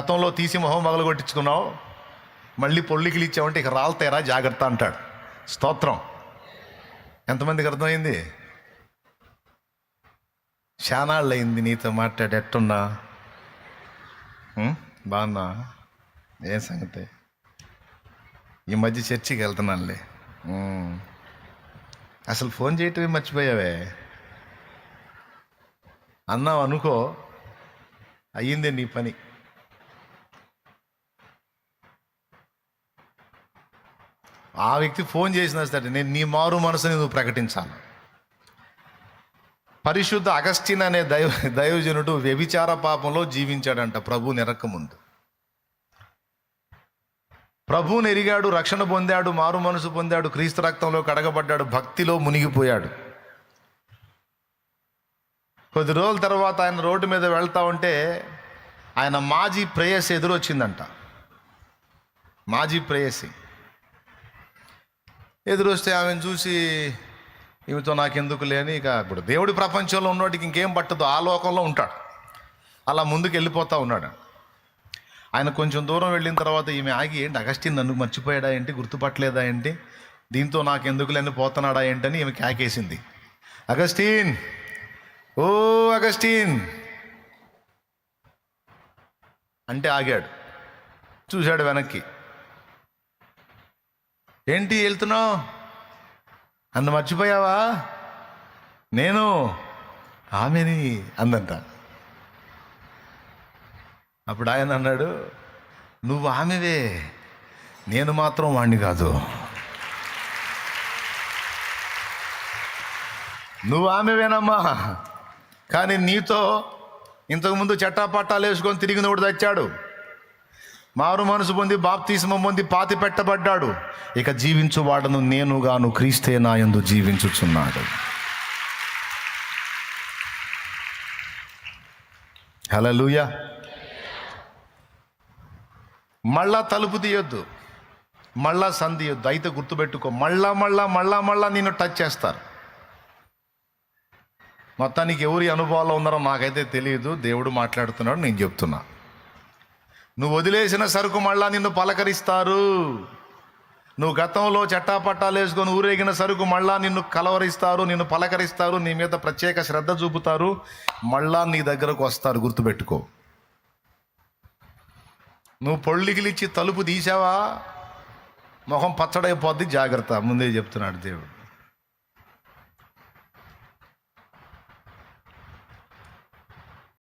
గతంలో తీసి మొహం మగలు కొట్టించుకున్నావు మళ్ళీ పొల్లికిలు ఇచ్చావంటే ఇక రాలతేరా జాగ్రత్త అంటాడు. స్తోత్రం. ఎంతమందికి అర్థమైంది? శానాళ్ళు అయింది నీతో మాట్లాడి ఎట్టున్నా? బాగున్నా? ఏం సంగతి? ఈ మధ్య చర్చికి వెళ్తున్నానులే. అసలు ఫోన్ చేయటమే మర్చిపోయావే? అన్నావు అనుకో అయ్యిందే నీ పని. ఆ వ్యక్తి ఫోన్ చేసినా సరే నేను నీ మారు మనసుని నువ్వు ప్రకటించాను పరిశుద్ధ అగస్టిన్ అనే దైవ దైవజనుడు వ్యభిచార పాపంలో జీవించాడంట ప్రభు నిరక్క ముందు. ప్రభువుని ఎరిగాడు రక్షణ పొందాడు మారు మనసు పొందాడు క్రీస్తు రక్తంలో కడగబడ్డాడు భక్తిలో మునిగిపోయాడు. కొద్ది రోజుల తర్వాత ఆయన రోడ్డు మీద వెళ్తా ఉంటే ఆయన మాజీ ప్రేయసి ఎదురొచ్చిందంట. మాజీ ప్రేయసి. ఎదురొస్తే ఆమెను చూసి ఈమెతో నాకెందుకు లేని ఇక ఇప్పుడు దేవుడి ప్రపంచంలో ఉన్నోటికి ఇంకేం పట్టదు ఆ లోకంలో ఉంటాడు. అలా ముందుకు వెళ్ళిపోతూ ఉన్నాడు. ఆయన కొంచెం దూరం వెళ్ళిన తర్వాత ఈమె ఆగి ఏంటి అగస్టిన్ నన్ను మర్చిపోయాడా ఏంటి? గుర్తుపట్టలేదా ఏంటి? దీంతో నాకు ఎందుకు లేని పోతున్నాడా ఏంటని ఈమె కేకేసింది అగస్టిన్! ఓ అగస్టిన్! అంటే ఆగాడు. చూశాడు వెనక్కి. ఏంటి వెళ్తున్నావు? అందు మర్చిపోయావా? నేను ఆమెని అందంట. అప్పుడు ఆయన అన్నాడు నువ్వు ఆమెవే? నేను మాత్రం వాణ్ణి కాదు. నువ్వు ఆమెవేనమ్మా? కానీ నీతో ఇంతకుముందు చట్టాపట్టాలు వేసుకొని తిరిగినోడు తెచ్చాడు. మారు మనసు పొంది బాప్తీసం పొంది పాతి పెట్టబడ్డాడు. ఇక జీవించువాడను నేనుగాను క్రీస్తే నాయందు జీవించుచున్నాడు. హలలుయ మళ్ళా తలుపు తీయొద్దు. మళ్ళా సంధియొద్దు అయితే గుర్తుపెట్టుకో మళ్ళా మళ్ళా మళ్ళా మళ్ళా నేను టచ్ చేస్తారు. మొత్తానికి ఎవరి అనుభవాల్లో ఉన్నారో నాకైతే తెలియదు. దేవుడు మాట్లాడుతున్నాడు నేను చెప్తున్నా. నువ్వు వదిలేసిన సరుకు మళ్ళా నిన్ను పలకరిస్తారు. నువ్వు గతంలో చట్టాపట్టాలు వేసుకొని ఊరేగిన సరుకు మళ్ళా నిన్ను కలవరిస్తారు నిన్ను పలకరిస్తారు నీ మీద ప్రత్యేక శ్రద్ధ చూపుతారు. మళ్ళా నీ దగ్గరకు వస్తారు గుర్తుపెట్టుకో. నువ్వు పొళ్ళికిలిచ్చి తలుపు తీసావా మొహం పచ్చడైపోద్ది జాగ్రత్త. ముందే చెప్తున్నాడు దేవుడు.